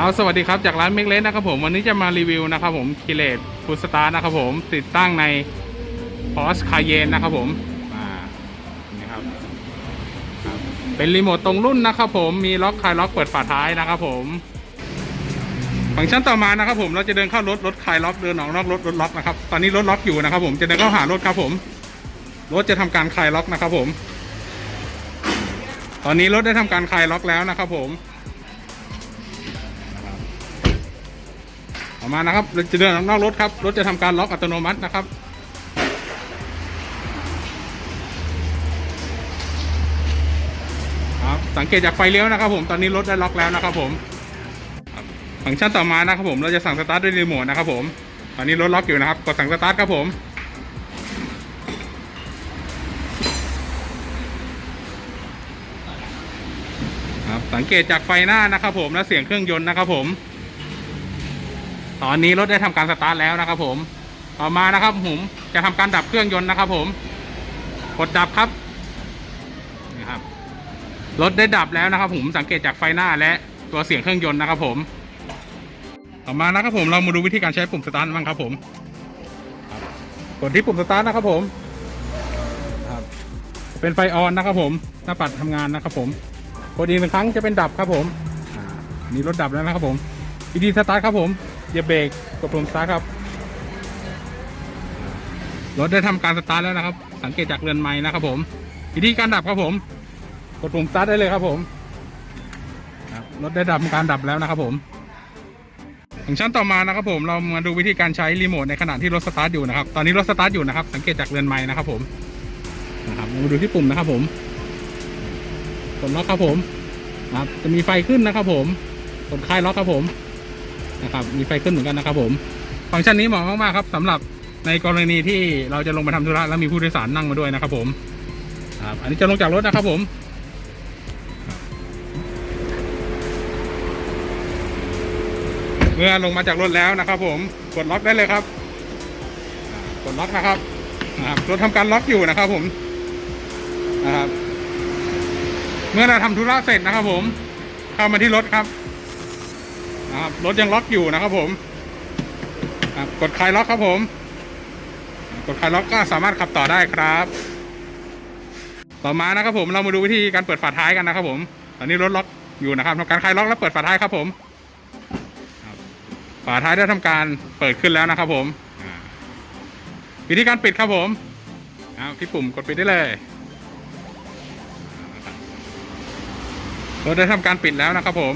เอาสวัสดีครับจากร้านเมกเลสนะครับผมวันนี้จะมารีวิวนะครับผมคิเลตฟูสตาร์นะครับผมติดตั้งใน p o r s c Cayenne นะครับผมอ่านี่ครับเป็นรีโมทตรงรุ่นนะครับผมมีล็อกคลายล็อกเปิดฝาท้ายนะครับผมฟังก์ชันต่อมานะครับผมเราจะเดินเข้ารถรถคลายล็อกเดินออกนอกรถรถล็อกนะครับตอนนี้รถล็อกอยู่นะครับผมจะเดินเข้าหารถครับผมรถจะทำการคลายล็อกนะครับผม ตอนนี้รถได้ทำการคลายล็อกแล้วนะครับผม ออกมานะครับเราจะเดินออกนอกรถครับรถจะทำการล็อกอัตโนมัตินะครับครับสังเกตจากไฟเลี้ยวนะครับผมตอนนี้รถได้ล็อกแล้วนะครับผมฟังก์ชันต่อมานะครับผมเราจะสั่งสตาร์ทด้วยรีโมทนะครับผมตอนนี้รถล็อกอยู่นะครับกดสั่งสตาร์ทครับผมครับสังเกตจากไฟหน้านะครับผมและเสียงเครื่องยนต์นะครับผม ตอนนี้รถได้ทำการสตาร์ทแล้วนะครับ ผม ต่อมานะครับ ผมจะทำการดับเครื่องยนต์นะครับ ผมกดดับครับนี่ครับรถได้ดับแล้วนะครับ ผมสังเกตจากไฟหน้าและตัวเสียงเครื่องยนต์นะครับ ผม ต่อมานะครับ ผมเรามาดูวิธีการใช้ปุ่มสตาร์ทบ้างครับ ผมกดที่ปุ่มสตาร์ทนะครับ ผมเป็นไฟออนนะครับ ผมหน้าปัดทำงานนะครับ ผมกดอีกหนึ่งครั้งจะเป็นดับครับ ผมนนี่รถดับแล้วนะครับ ผมวิธีสตาร์ทครับผม เหยียบเบรกกดปุ่มสตาร์ทครับ รถได้ทำการสตาร์ทแล้วนะครับ สังเกตจากเรือนไม้นะครับผม วิธีการดับครับผม กดปุ่มสตาร์ทได้เลยครับผมรถได้ดับการดับแล้วนะครับผมฟังชั้นต่อมานะครับผมเรามาดูวิธีการใช้รีโมทในขณะที่รถสตาร์ทอยู่นะครับ ตอนนี้รถสตาร์ทอยู่นะครับ สังเกตจากเรือนไม้นะครับผมนะครับมาดูที่ปุ่มนะครับผมกดล็อกครับผมครับจะมีไฟขึ้นนะครับผมกดคลายล็อกครับผม นะครับมีไฟขึ้นเหมือนกันนะครับ ผมฟังก์ชันนี้เหมาะมากๆครับสำหรับในกรณีที่เราจะลงไปทำธุระแล้วมีผู้โดยสารนั่งมาด้วยนะครับ ผมครับอันนี้จะลงจากรถนะครับ ผมเมื่อลงมาจากรถแล้วนะครับ ผมกดล็อกได้เลยครับกดล็อกนะครับรถทำการล็อกอยู่นะครับ ผมนะครับเมื่อเราทำธุระเสร็จนะครับ ผม เข้ามาที่รถครับ นะครับรถยังล็อกอยู่นะครับผมกดคลายล็อกครับผม กดคลายล็อกก็สามารถขับต่อได้ครับ ต่อมานะครับผมเรามาดูวิธีการเปิดฝาท้ายกันนะครับผม ตอนนี้รถล็อกอยู่นะครับทำการคลายล็อกแล้วเปิดฝาท้ายครับผมฝาท้ายได้ทำการเปิดขึ้นแล้วนะครับผมวิธีการปิดครับผมที่ปุ่มกดปิดได้เลยรถได้ทำการปิดแล้วนะครับผม